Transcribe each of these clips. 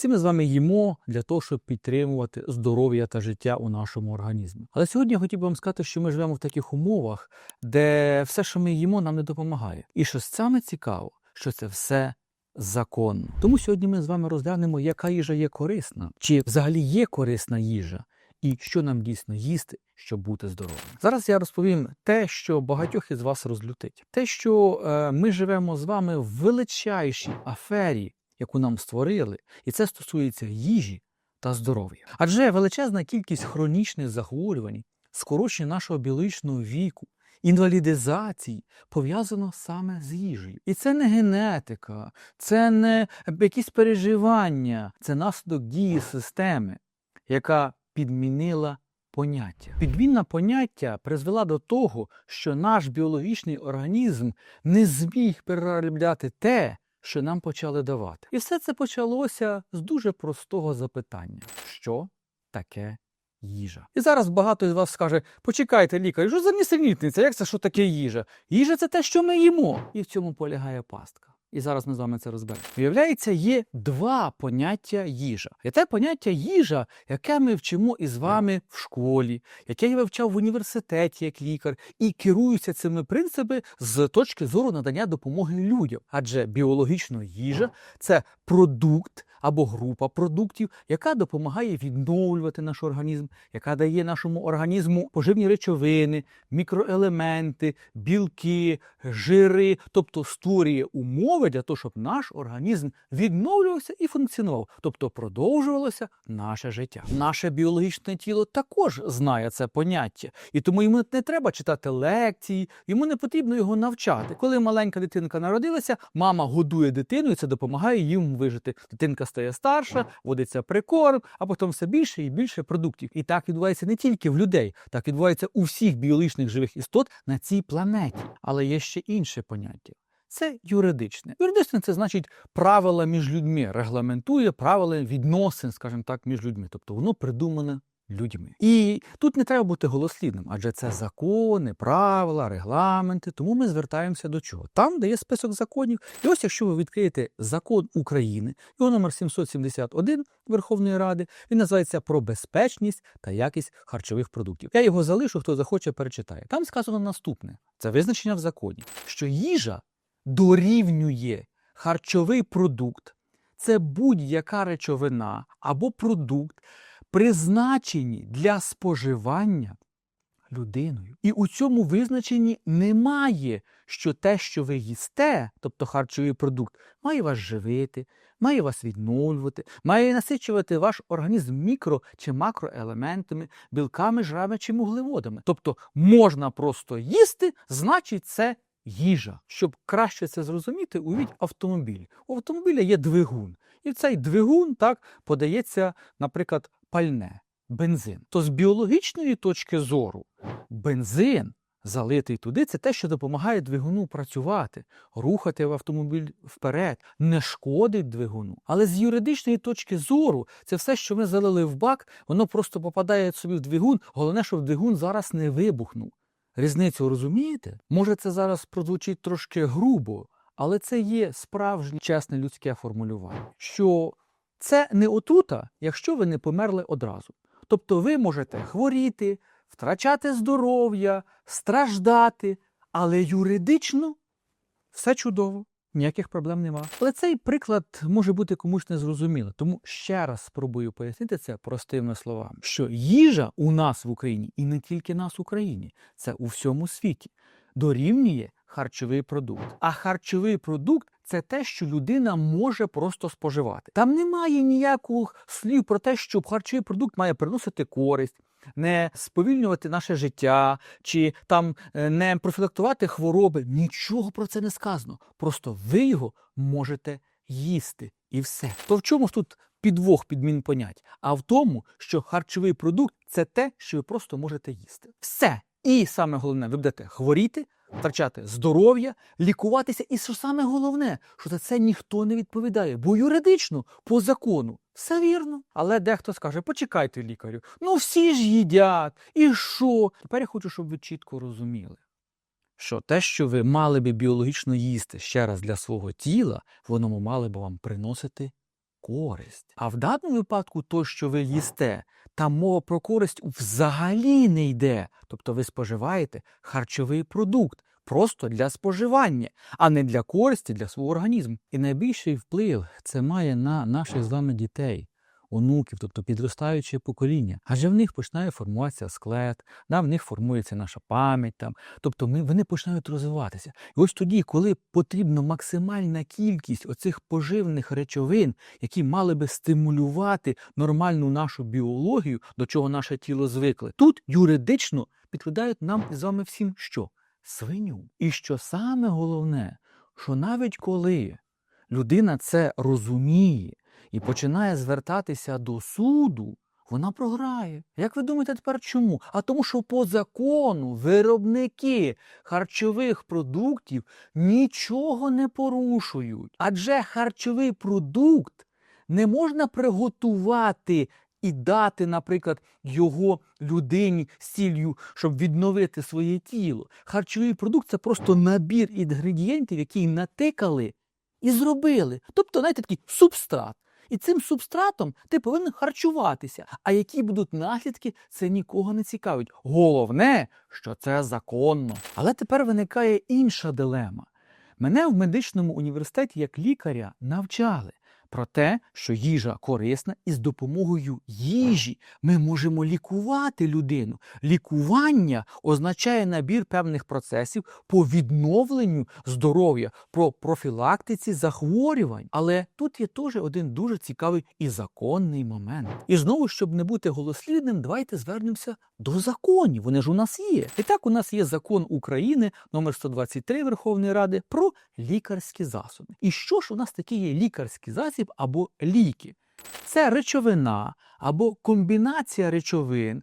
Всі ми з вами їмо для того, щоб підтримувати здоров'я та життя у нашому організмі. Але сьогодні я хотів би вам сказати, що ми живемо в таких умовах, де все, що ми їмо, нам не допомагає. І що саме цікаво, що це все законно. Тому сьогодні ми з вами розглянемо, яка їжа є корисна, чи взагалі є корисна їжа, і що нам дійсно їсти, щоб бути здоровим. Зараз я розповім те, що багатьох із вас розлютить, те, що е, ми живемо з вами в величайшій афері, яку нам створили, і це стосується їжі та здоров'я. Адже величезна кількість хронічних захворювань, скорочення нашого біологічного віку, інвалідизації пов'язано саме з їжею. І це не генетика, це не якісь переживання, це наслідок дії системи, яка підмінила поняття. Підміна поняття призвела до того, що наш біологічний організм не зміг переробляти те, що нам почали давати. І все це почалося з дуже простого запитання: що таке їжа? І зараз багато з вас скаже: почекайте, лікар, що за нісенітниця? Як це що таке їжа? Їжа це те, що ми їмо. І в цьому полягає пастка. І зараз ми з вами це розберемо. Виявляється, є два поняття їжа. Є те поняття їжа, яке ми вчимо із вами в школі, яке я вивчав в університеті як лікар, і керуюся цими принципами з точки зору надання допомоги людям. Адже біологічна їжа це продукт або група продуктів, яка допомагає відновлювати наш організм, яка дає нашому організму поживні речовини, мікроелементи, білки, жири, тобто створює умови для того, щоб наш організм відновлювався і функціонував, тобто продовжувалося наше життя. Наше біологічне тіло також знає це поняття, і тому йому не треба читати лекції, йому не потрібно його навчати. Коли маленька дитинка народилася, мама годує дитину, і це допомагає їм вижити. Дитинка стає старша, вводиться прикорм, а потім все більше і більше продуктів. І так відбувається не тільки в людей, так відбувається у всіх біологічних живих істот на цій планеті. Але є ще інше поняття. Це юридичне. Юридичне це значить правила між людьми, регламентує правила відносин, скажімо так, між людьми. Тобто воно придумане людьми. І тут не треба бути голослівним, адже це закони, правила, регламенти. Тому ми звертаємося до чого? Там, де є список законів. І ось якщо ви відкриєте закон України, його номер 771 Верховної Ради, він називається про безпечність та якість харчових продуктів. Я його залишу, хто захоче, перечитає. Там сказано наступне: це визначення в законі, що їжа дорівнює харчовий продукт, це будь-яка речовина або продукт, призначені для споживання людиною. І у цьому визначенні немає, що те, що ви їсте, тобто харчовий продукт, має вас живити, має вас відновлювати, має насичувати ваш організм мікро чи макроелементами, білками, жирами чи вуглеводами. Тобто можна просто їсти, значить це їжа. Щоб краще це зрозуміти, уявіть автомобіль. У автомобіля є двигун. І цей двигун так подається, наприклад, пальне, бензин. То з біологічної точки зору бензин, залитий туди, це те, що допомагає двигуну працювати, рухати в автомобіль вперед, не шкодить двигуну. Але з юридичної точки зору, це все, що ми залили в бак, воно просто попадає собі в двигун. Головне, щоб двигун зараз не вибухнув. Різницю розумієте? Може, це зараз прозвучить трошки грубо, але це є справжнє чесне людське формулювання. Що це не отрута, якщо ви не померли одразу. Тобто ви можете хворіти, втрачати здоров'я, страждати, але юридично все чудово, ніяких проблем нема. Але цей приклад може бути комусь незрозумілий, тому ще раз спробую пояснити це простими словами, що їжа у нас в Україні, і не тільки нас в Україні, це у всьому світі, дорівнює харчовий продукт. А харчовий продукт це те, що людина може просто споживати. Там немає ніяких слів про те, що харчовий продукт має приносити користь. Не сповільнювати наше життя, чи там е, не профілактувати хвороби. Нічого про це не сказано. Просто ви його можете їсти і все. То в чому ж тут підвох підмін понять? А в тому, що харчовий продукт це те, що ви просто можете їсти. Все. І саме головне, ви будете хворіти, втрачати здоров'я, лікуватися. І що саме головне, що за це ніхто не відповідає, бо юридично, по закону, все вірно. Але дехто скаже: почекайте, лікарю, ну всі ж їдять. І що? Тепер я хочу, щоб ви чітко розуміли. Що те, що ви мали би біологічно їсти ще раз для свого тіла, воно мали б вам приносити користь. А в даному випадку, то, що ви їсте, там мова про користь взагалі не йде. Тобто ви споживаєте харчовий продукт просто для споживання, а не для користі для свого організму. І найбільший вплив це має на наших з вами дітей. Онуків, тобто підростаюче покоління, адже в них починає формуватися склет, да, в них формується наша пам'ять, там, тобто ми, вони починають розвиватися. І ось тоді, коли потрібна максимальна кількість оцих поживних речовин, які мали би стимулювати нормальну нашу біологію, до чого наше тіло звикле, тут юридично підкладають нам з вами всім що? Свиню. І що саме головне, що навіть коли людина це розуміє і починає звертатися до суду, вона програє. Як ви думаєте тепер чому? А тому, що по закону виробники харчових продуктів нічого не порушують. Адже харчовий продукт не можна приготувати і дати, наприклад, його людині з ціллю, щоб відновити своє тіло. Харчовий продукт це просто набір інгредієнтів, які натикали і зробили. Тобто, знаєте, такий субстрат. І цим субстратом ти повинен харчуватися. А які будуть наслідки, це нікого не цікавить. Головне, що це законно. Але тепер виникає інша дилема. Мене в медичному університеті як лікаря навчали про те, що їжа корисна, і з допомогою їжі ми можемо лікувати людину. Лікування означає набір певних процесів по відновленню здоров'я, про профілактиці захворювань. Але тут є теж один дуже цікавий і законний момент. І знову, щоб не бути голослівним, давайте звернемося до законів. Вони ж у нас є. І так, у нас є закон України номер 123 Верховної Ради про лікарські засоби. І що ж у нас таке є лікарський засіб або ліки? Це речовина або комбінація речовин,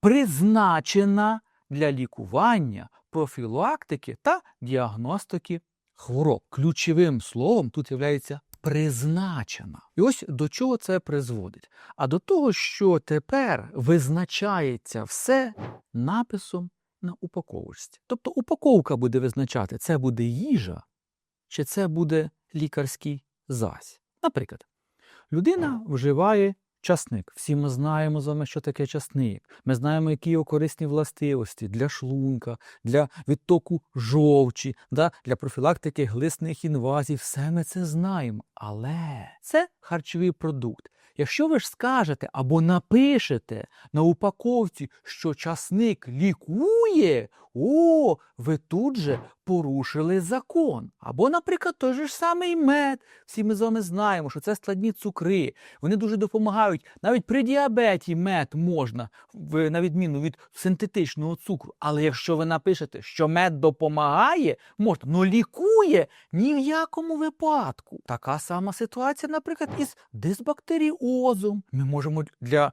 призначена для лікування, профілактики та діагностики хвороб. Ключовим словом тут є призначена. І ось до чого це призводить? А до того, що тепер визначається все написом на упаковочці. Тобто упаковка буде визначати, це буде їжа чи це буде лікарський засіб. Наприклад, людина вживає часник. Всі ми знаємо з вами, що таке часник. Ми знаємо, які його корисні властивості для шлунка, для відтоку жовчі, да, для профілактики глисних інвазій. Все ми це знаємо. Але це харчовий продукт. Якщо ви ж скажете або напишете на упаковці, що часник лікує, о, ви тут же порушили закон. Або, наприклад, той же ж самий мед. Всі ми з вами знаємо, що це складні цукри. Вони дуже допомагають. Навіть при діабеті мед можна, на відміну від синтетичного цукру. Але якщо ви напишете, що мед допомагає, можна, але лікує ні в якому випадку. Така сама ситуація, наприклад, із дисбактеріозом. Ми можемо для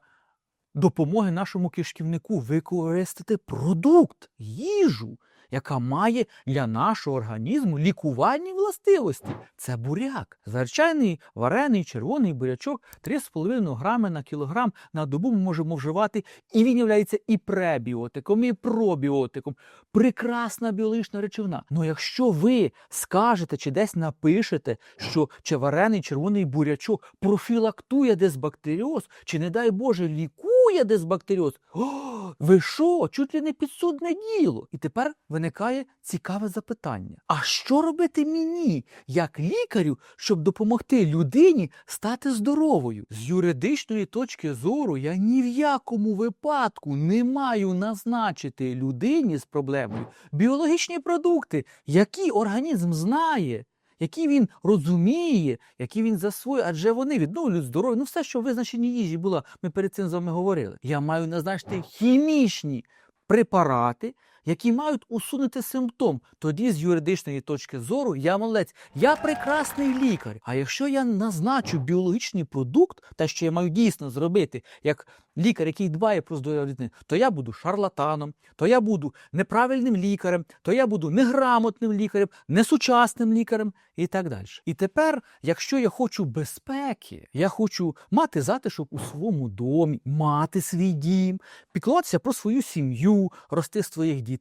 допомоги нашому кишківнику використати продукт, їжу, яка має для нашого організму лікувальні властивості. Це буряк. Звичайний варений червоний бурячок 3,5 грами на кілограм на добу ми можемо вживати, і він є і пребіотиком, і пробіотиком. Прекрасна біологічна речовина. Ну якщо ви скажете чи десь напишете, що чи варений червоний бурячок профілактує дисбактеріоз, чи, не дай Боже, лікує дисбактеріоз, о, ви що, чуть ли не підсудне діло. І тепер виникає цікаве запитання: а що робити мені, як лікарю, щоб допомогти людині стати здоровою? З юридичної точки зору я ні в якому випадку не маю назначити людині з проблемою біологічні продукти, які організм знає. Які він розуміє, які він засвоює, адже вони відновлюють здоров'я. Ну, все, що в визначенні їжі було, ми перед цим з вами говорили. Я маю назначити хімічні препарати, які мають усунути симптом. Тоді, з юридичної точки зору, я молодець, я прекрасний лікар. А якщо я назначу біологічний продукт, те, що я маю дійсно зробити, як лікар, який дбає про здоров'я людини, то я буду шарлатаном, то я буду неправильним лікарем, то я буду неграмотним лікарем, несучасним лікарем і так далі. І тепер, якщо я хочу безпеки, я хочу мати затишок у своєму домі, мати свій дім, піклуватися про свою сім'ю, рости своїх дітей,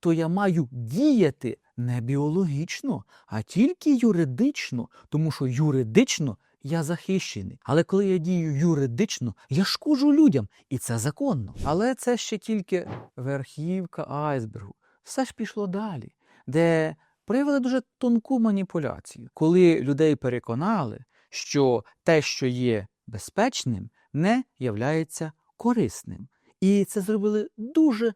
то я маю діяти не біологічно, а тільки юридично, тому що юридично я захищений. Але коли я дію юридично, я шкоджу людям, і це законно. Але це ще тільки верхівка айсбергу. Все ж пішло далі, де проявили дуже тонку маніпуляцію, коли людей переконали, що те, що є безпечним, не являється корисним. І це зробили дуже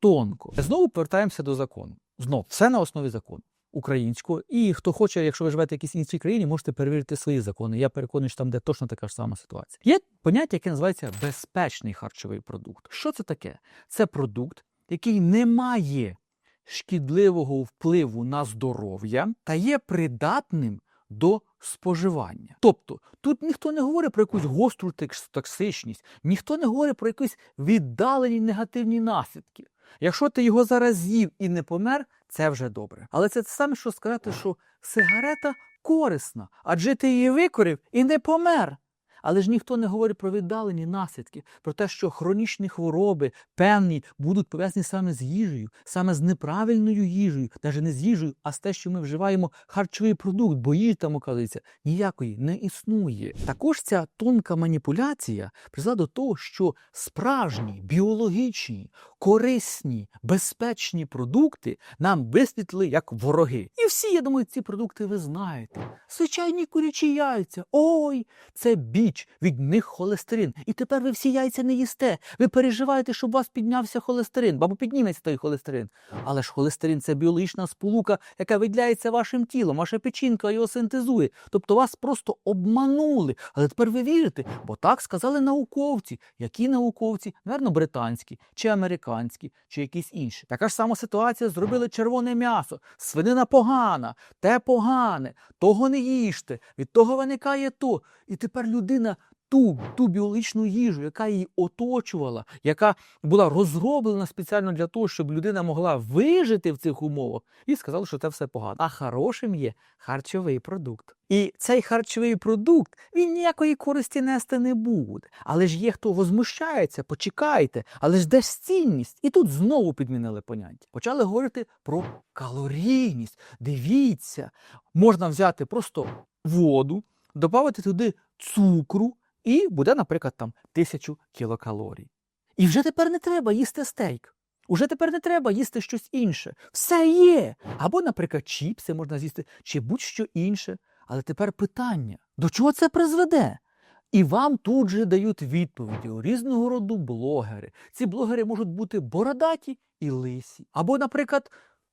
тонко. Знову повертаємося до закону. Знов, все на основі закону українського. І хто хоче, якщо ви живете в якійсь іншій країні, можете перевірити свої закони. Я переконаний, що там де точно така ж сама ситуація. Є поняття, яке називається безпечний харчовий продукт. Що це таке? Це продукт, який не має шкідливого впливу на здоров'я та є придатним до споживання. Тобто тут ніхто не говорить про якусь гостру токсичність, ніхто не говорить про якісь віддалені негативні наслідки. Якщо ти його зараз з'їв і не помер, це вже добре. Але це те саме, що сказати, що сигарета корисна, адже ти її викорив і не помер. Але ж ніхто не говорить про віддалені наслідки, про те, що хронічні хвороби певні будуть пов'язані саме з їжею, саме з неправильною їжею, навіть не з їжею, а з те, що ми вживаємо харчовий продукт, бо їжі там, оказується, ніякої не існує. Також ця тонка маніпуляція призвела до того, що справжні, біологічні, корисні, безпечні продукти нам висвітлили як вороги. І всі, я думаю, ці продукти ви знаєте. Звичайні курячі яйця. Ой, це біч, від них холестерин. І тепер ви всі яйця не їсте. Ви переживаєте, щоб у вас піднявся холестерин, бо підніметься той холестерин. Але ж холестерин це біологічна сполука, яка виділяється вашим тілом, ваша печінка його синтезує. Тобто вас просто обманули. Але тепер ви вірите, бо так сказали науковці. Які науковці? Наверно, британські, чи американські, чи якісь інші. Така ж сама ситуація зробили червоне м'ясо. Свинина погана, те погане, того не їжте, від того виникає то. І тепер людина ту, ту біологічну їжу, яка її оточувала, яка була розроблена спеціально для того, щоб людина могла вижити в цих умовах, і сказали, що це все погано. А хорошим є харчовий продукт. І цей харчовий продукт він ніякої користі нести не буде. Але ж є хто возмущається, почекайте, але ж де цінність? І тут знову підмінили поняття. Почали говорити про калорійність. Дивіться, можна взяти просто воду, додати туди цукру, і буде, наприклад, там тисячу кілокалорій. І вже тепер не треба їсти стейк. Уже тепер не треба їсти щось інше. Все є. Або, наприклад, чіпси можна з'їсти, чи будь-що інше. Але тепер питання: до чого це призведе? І вам тут же дають відповіді у різного роду блогери. Ці блогери можуть бути бородаті і лисі. Або, наприклад,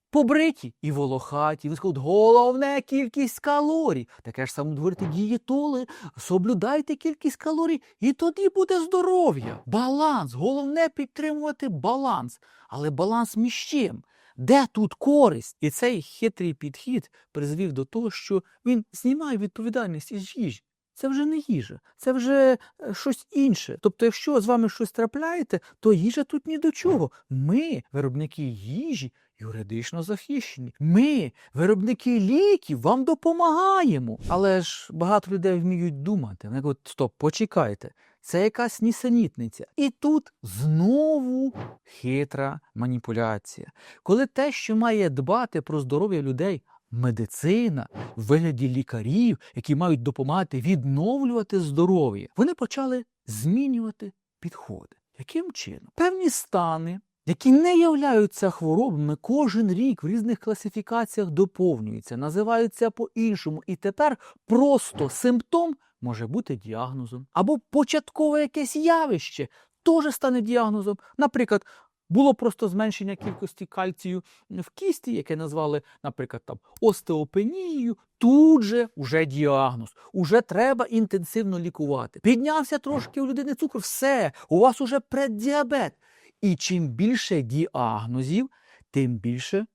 побриті і волохаті. Скажуть, головне кількість калорій. Таке ж саме говорите дієтоли. Соблюдайте кількість калорій, і тоді буде здоров'я. Баланс. Головне підтримувати баланс. Але баланс між чим? Де тут користь? І цей хитрий підхід призвів до того, що він знімає відповідальність із їжі. Це вже не їжа, це вже е, щось інше. Тобто, якщо з вами щось трапляєте, то їжа тут ні до чого. Ми, виробники їжі, юридично захищені. Ми, виробники ліків, вам допомагаємо. Але ж багато людей вміють думати. Вони кажуть, стоп, почекайте. Це якась нісенітниця. І тут знову хитра маніпуляція. Коли те, що має дбати про здоров'я людей, медицина в вигляді лікарів, які мають допомагати відновлювати здоров'я, вони почали змінювати підходи. Яким чином? Певні стани, які не являються хворобами, кожен рік в різних класифікаціях доповнюються, називаються по-іншому, і тепер просто симптом може бути діагнозом. Або початкове якесь явище теж стане діагнозом. Наприклад, було просто зменшення кількості кальцію в кісті, яке назвали, наприклад, там остеопенією. Тут же вже діагноз, уже треба інтенсивно лікувати. Піднявся трошки у людини цукор, все, у вас уже преддіабет. І чим більше діагнозів, тим більше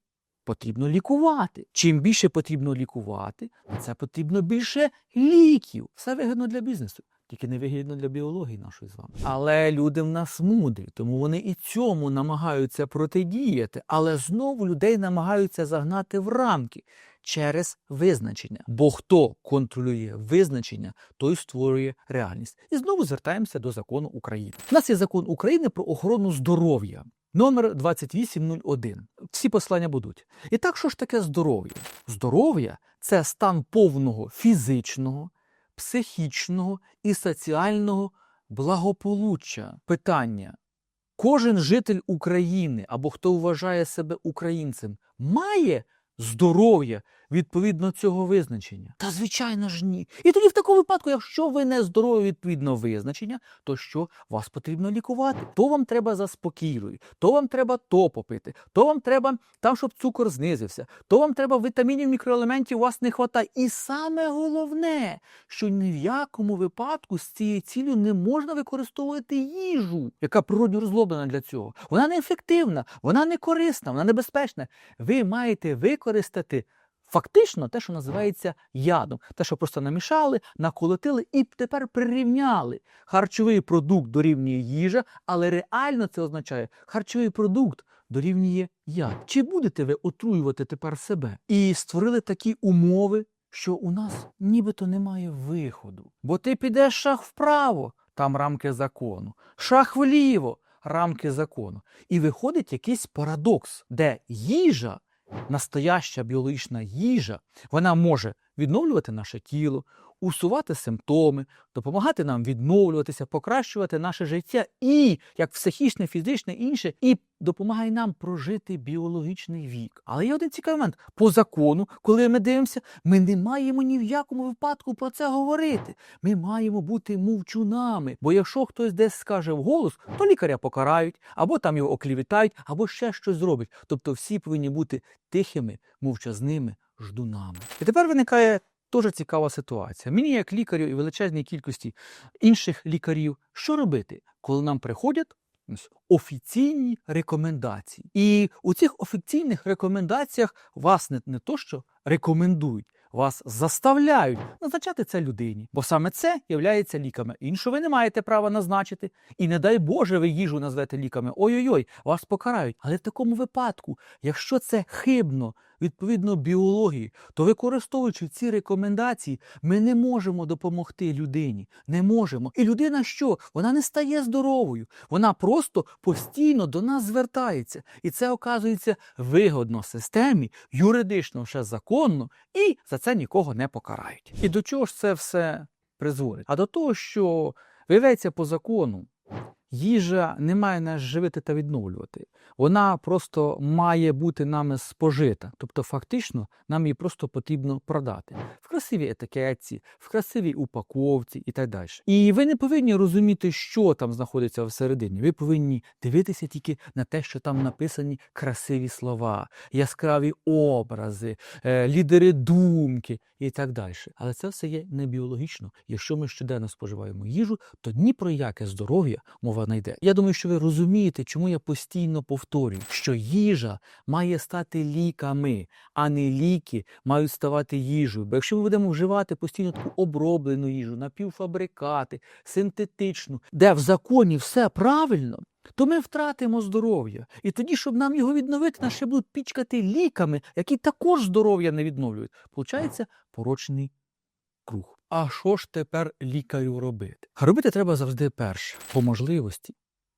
потрібно лікувати. Чим більше потрібно лікувати, це потрібно більше ліків. Все вигідно для бізнесу. Тільки не вигідно для біології нашої з вами. Але люди в нас мудрі, тому вони і цьому намагаються протидіяти. Але знову людей намагаються загнати в рамки через визначення. Бо хто контролює визначення, той створює реальність. І знову звертаємося до закону України. У нас є закон України про охорону здоров'я. Номер 2801. Всі послання будуть. І так, що ж таке здоров'я? Здоров'я це стан повного фізичного, психічного і соціального благополуччя. Питання. Кожен житель України або хто вважає себе українцем, має здоров'я відповідно цього визначення? Та звичайно ж ні. І тоді в такому випадку, якщо ви не здорові відповідно визначення, то що вас потрібно лікувати? То вам треба заспокійливі, то вам треба то попити, то вам треба там, щоб цукор знизився, то вам треба вітамінів, мікроелементів, у вас не вистачає. І саме головне, що ні в якому випадку з цією цілею не можна використовувати їжу, яка природньо розлоблена для цього. Вона неефективна, вона не корисна, вона небезпечна. Ви маєте використати. Фактично, те, що називається ядом, те, що просто намішали, наколотили і тепер прирівняли. Харчовий продукт дорівнює їжа, але реально це означає, харчовий продукт дорівнює яд. Чи будете ви отруювати тепер себе? І створили такі умови, що у нас нібито немає виходу. Бо ти підеш шаг вправо, там рамки закону, шаг вліво, рамки закону. І виходить якийсь парадокс, де їжа настояща біологічна їжа, вона може відновлювати наше тіло, усувати симптоми, допомагати нам відновлюватися, покращувати наше життя і як психічне, фізичне, інше, і допомагає нам прожити біологічний вік. Але є один цікавий момент. По закону, коли ми дивимося, ми не маємо ні в якому випадку про це говорити. Ми маємо бути мовчунами. Бо якщо хтось десь скаже вголос, то лікаря покарають, або там його оклівітають, або ще щось зроблять. Тобто всі повинні бути тихими, мовчазними ждунами. І тепер виникає дуже цікава ситуація. Мені, як лікарю і величезній кількості інших лікарів, що робити, коли нам приходять офіційні рекомендації. І у цих офіційних рекомендаціях вас не, не то, що рекомендують, вас заставляють назначати це людині, бо саме це є ліками. Іншу ви не маєте права назначити. І не дай Боже, ви їжу назвете ліками. Ой-ой-ой, вас покарають. Але в такому випадку, якщо це хибно, відповідно біології, то використовуючи ці рекомендації, ми не можемо допомогти людині. Не можемо. І людина що? Вона не стає здоровою. Вона просто постійно до нас звертається. І це оказується вигодно системі, юридично ще законно, і за це нікого не покарають. І до чого ж це все призводить? А до того, що виявляється по закону. Їжа не має нас живити та відновлювати. Вона просто має бути нами спожита. Тобто, фактично, нам її просто потрібно продати в красивій етикетці, в красивій упаковці і так далі. І ви не повинні розуміти, що там знаходиться всередині. Ви повинні дивитися тільки на те, що там написані красиві слова, яскраві образи, е, лідери думки і так далі. Але це все є не біологічно. Якщо ми щоденно споживаємо їжу, то ні про яке здоров'я мова не йде. Я думаю, що ви розумієте, чому я постійно повторюю, що їжа має стати ліками, а не ліки мають ставати їжею. Бо якщо ми будемо вживати постійно таку оброблену їжу, напівфабрикати, синтетичну, де в законі все правильно. То ми втратимо здоров'я. І тоді, щоб нам його відновити, нас ще будуть пічкати ліками, які також здоров'я не відновлюють. Получається порочний круг. А що ж тепер лікарю робити? Робити треба завжди перше по можливості.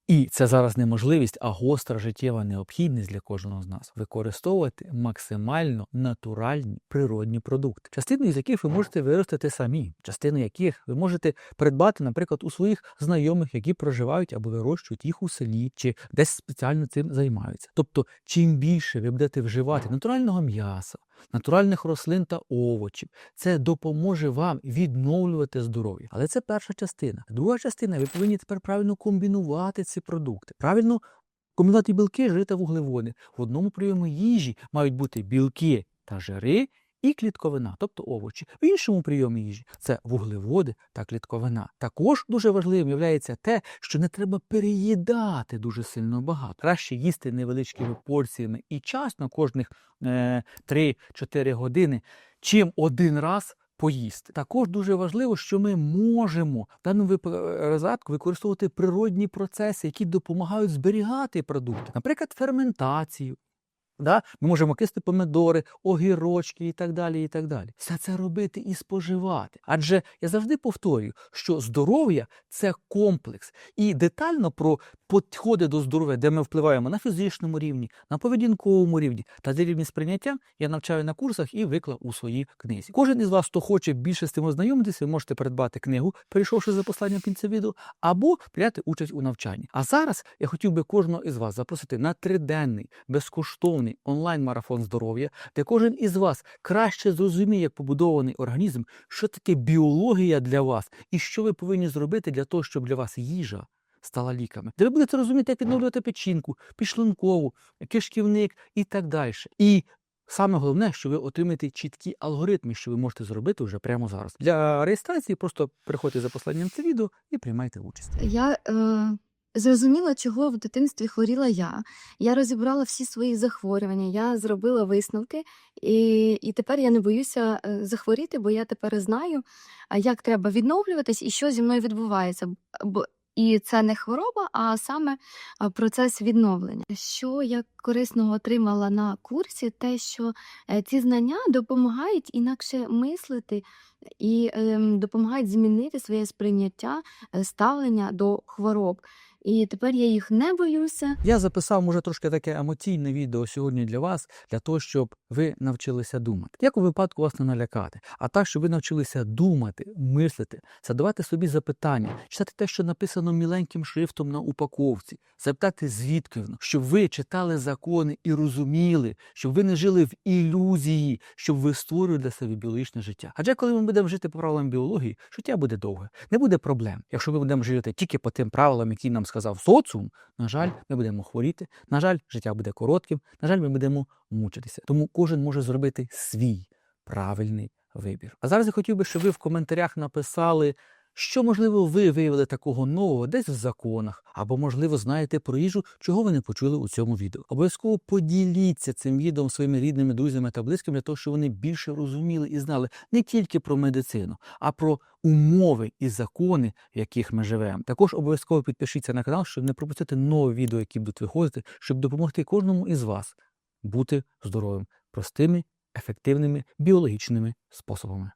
І це зараз не можливість, а гостра життєва необхідність для кожного з нас використовувати максимально натуральні природні продукти, частину з яких ви можете виростити самі, частину яких ви можете придбати, наприклад, у своїх знайомих, які проживають або вирощують їх у селі, чи десь спеціально цим займаються. Тобто, чим більше ви будете вживати натурального м'яса, натуральних рослин та овочів. Це допоможе вам відновлювати здоров'я. Але це перша частина. Друга частина, ви повинні тепер правильно комбінувати ці продукти. Правильно комбінувати білки, жири та вуглеводи. В одному прийомі їжі мають бути білки та жири. І клітковина, тобто овочі. В іншому прийомі їжі це вуглеводи та клітковина. Також дуже важливим є те, що не треба переїдати дуже сильно багато. Краще їсти невеличкими порціями і часно кожних е, 3-4 години, чим один раз. Поїсти також дуже важливо, що ми можемо в даному випадку використовувати природні процеси, які допомагають зберігати продукти, наприклад, ферментацію, Да? Ми можемо кисти помидори, огірочки і так далі. і так далі. Все це робити і споживати. Адже я завжди повторюю, що здоров'я це комплекс. І детально про підходи до здоров'я, де ми впливаємо на фізичному рівні, на поведінковому рівні та на рівні сприйняття, я навчаю на курсах і виклав у своїй книзі. Кожен із вас, хто хоче більше з цим ознайомитися, ви можете придбати книгу, перейшовши за посланням в відео, або прийняти участь у навчанні. А зараз я хотів би кожного із вас запросити на триденний безкоштовний онлайн-марафон здоров'я, де кожен із вас краще зрозуміє, як побудований організм, що таке біологія для вас і що ви повинні зробити для того, щоб для вас їжа стала ліками, де ви будете розуміти, як відновлювати печінку, підшлункову, кишківник і так далі. І саме головне, що ви отримаєте чіткі алгоритми, що ви можете зробити вже прямо зараз. Для реєстрації просто приходьте за посланням це відео і приймайте участь. Я е, зрозуміла, чого в дитинстві хворіла я. Я розібрала всі свої захворювання, я зробила висновки, і, і тепер я не боюся е, захворіти, бо я тепер знаю, як треба відновлюватись і що зі мною відбувається. Бо і це не хвороба, а саме процес відновлення. Що я корисного отримала на курсі, те, що е, ці знання допомагають інакше мислити і ем, допомагають змінити своє сприйняття, е, ставлення до хвороб. І тепер я їх не боюся. Я записав, може, трошки таке емоційне відео сьогодні для вас, для того, щоб ви навчилися думати. Як у випадку вас не налякати, а так, щоб ви навчилися думати, мислити, задавати собі запитання, читати те, що написано міленьким шрифтом на упаковці, запитати, звідки воно, щоб ви читали закони і розуміли, щоб ви не жили в ілюзії, щоб ви створили для себе біологічне життя. Адже коли ми будемо жити по правилам біології, життя буде довге, не буде проблем. Якщо ми будемо жити тільки по тим правилам, які нам сказав соціум, на жаль, ми будемо хворіти. На жаль, життя буде коротким. На жаль, ми будемо мучитися. Тому кожен може зробити свій правильний вибір. А зараз я хотів би, щоб ви в коментарях написали. Що, можливо, ви виявили такого нового десь в законах, або, можливо, знаєте про їжу, чого ви не почули у цьому відео. Обов'язково поділіться цим відео своїми рідними, друзями та близькими для того, щоб вони більше розуміли і знали не тільки про медицину, а про умови і закони, в яких ми живемо. Також обов'язково підпишіться на канал, щоб не пропустити нові відео, які будуть виходити, щоб допомогти кожному із вас бути здоровим простими, ефективними біологічними способами.